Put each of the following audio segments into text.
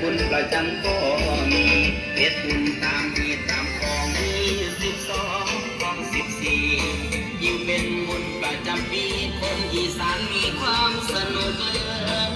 บุญประจำก็มีเฮ็ดบุญตามมีตามของมีสิบสองของสิบสี่ยิ่งเป็นบุญประจำปีคนอีสานมีความสนุกเลือ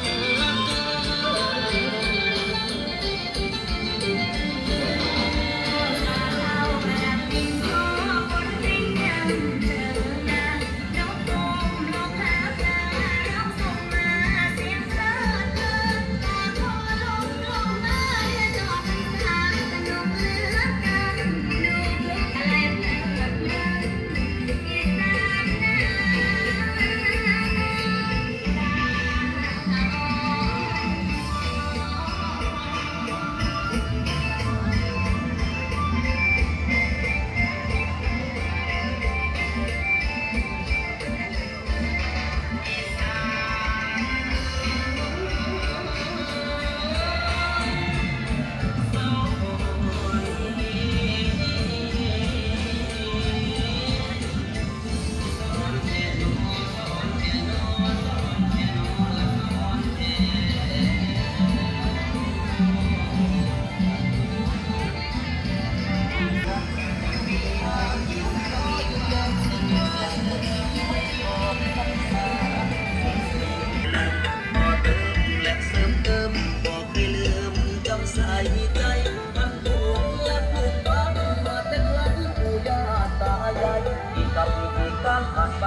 ารผ่านไป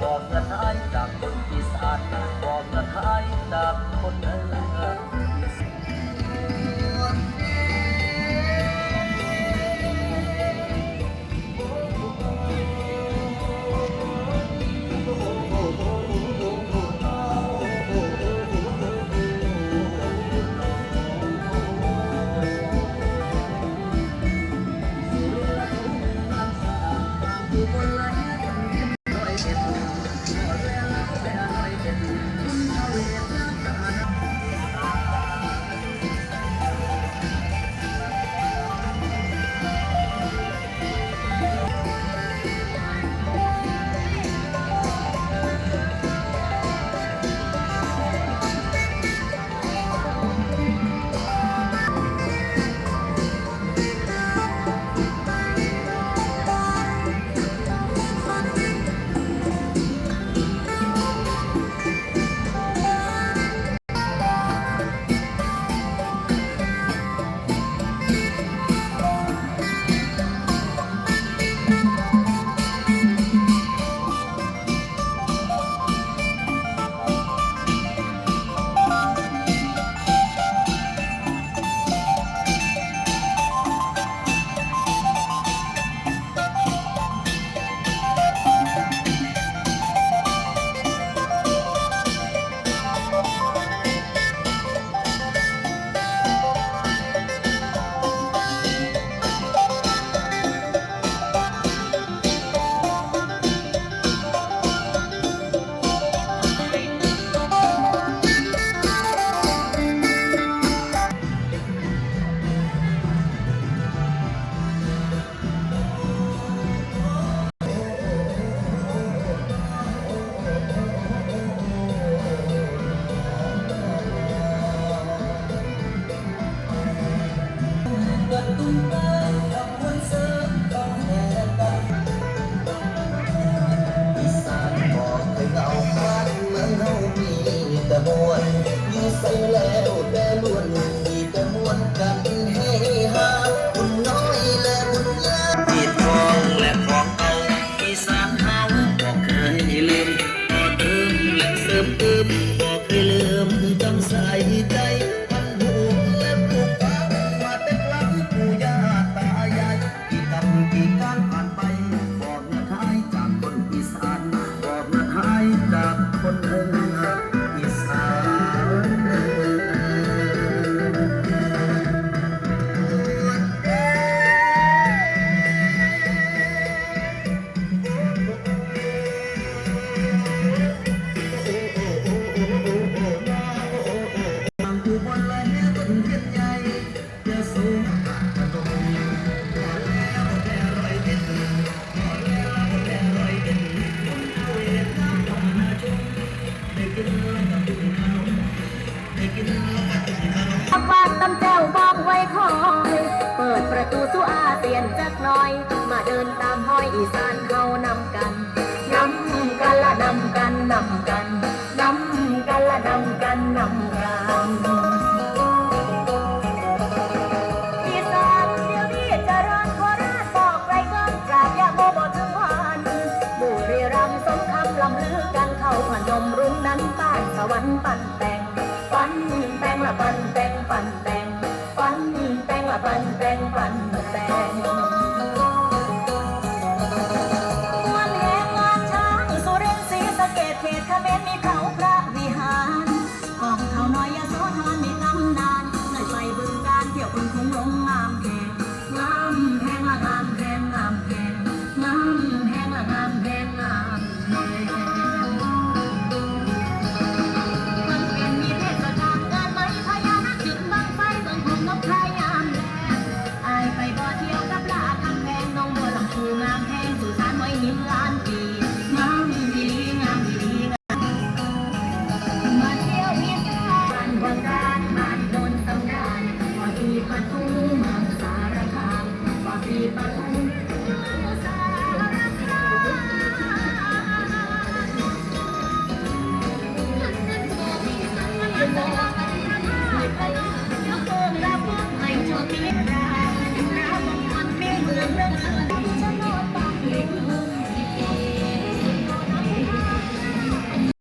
บอกนหายจาก ตูสู่อาเซียนจักหน่อย มาเดินตามห้อยอีสานเขานำกันนำกันละนำกันนำกันนำกันละนำกันนำกันอีสานเดี๋ยวนี้เจะร้อนโคราชบอกไรก็กราบยาโมบอถึงวันบุรีรัมย์สมคำลำลือกันเข้าพนมรุ้งนั้นป้านสวรรค์ปั่นแต่งปันแต่งละปันแต่งปันแต่ง